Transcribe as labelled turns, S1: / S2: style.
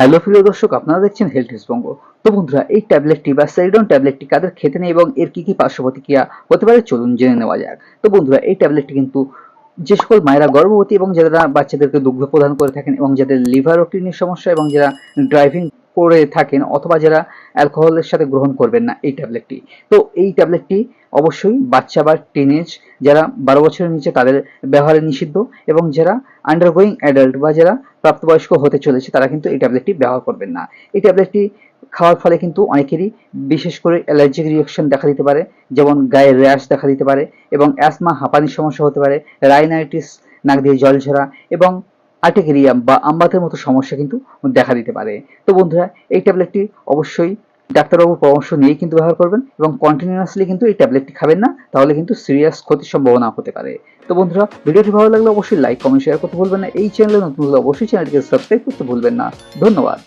S1: Hello প্রিয় দর্শক, আপনারা দেখছেন হেলথ বঙ্গ তো বন্ধুরা, এই ট্যাবলেটটি বা সেরিডন ট্যাবলেটটি কাদের খেতে নেই এবং এর কি কি পার্শ্ব প্রতিক্রিয়া হতে পারে চলুন জেনে নেওয়া যাক। তো বন্ধুরা, এই ট্যাবলেটটি কিন্তু যে সকল মায়েরা গর্ভবতী এবং যারা বাচ্চাদেরকে দুগ্ধ প্রদান করে থাকেন এবং যাদের লিভার ও কিডনির সমস্যা এবং যারা ড্রাইভিং করে থাকেন অথবা যারা অ্যালকোহলের সাথে গ্রহণ করবেন না, এই ট্যাবলেটটি তো এই ট্যাবলেটটি অবশ্যই বাচ্চা বা টিনেজ যারা বারো বছরের নিচে তাদের ব্যবহারে নিষিদ্ধ এবং যারা আন্ডারগোয়িং অ্যাডাল্ট বা যারা প্রাপ্তবয়স্ক হতে চলেছে, তারা কিন্তু এই ট্যাবলেটটি ব্যবহার করবেন না। এই ট্যাবলেটটি খাওয়ার ফলে কিন্তু অনেকেরই বিশেষ করে অ্যালার্জিক রিয়াকশন দেখা দিতে পারে, যেমন গায়ে র্যাশ দেখা দিতে পারে এবং অ্যাসমা হাঁপানির সমস্যা হতে পারে রাইনাইটিস নাক দিয়ে জল ঝরা এবং আর্টিকেরিয়াম বা আমবাতের মতো সমস্যা কিন্তু দেখা দিতে পারে। তো বন্ধুরা, এই ট্যাবলেটটি অবশ্যই ডাক্তারবাবুর পরামর্শ নিয়ে কিন্তু ব্যবহার করবেন এবং কন্টিনিউয়াসলি কিন্তু এই ট্যাবলেটটি খাবেন না, তাহলে কিন্তু সিরিয়াস ক্ষতির সম্ভাবনা হতে পারে। তো বন্ধুরা, ভিডিওটি ভালো লাগলে অবশ্যই লাইক কমেন্ট শেয়ার করতে ভুলবেন না। এই চ্যানেলে নতুন হলে অবশ্যই চ্যানেলটিকে সাবস্ক্রাইব করতে ভুলবেন না। ধন্যবাদ।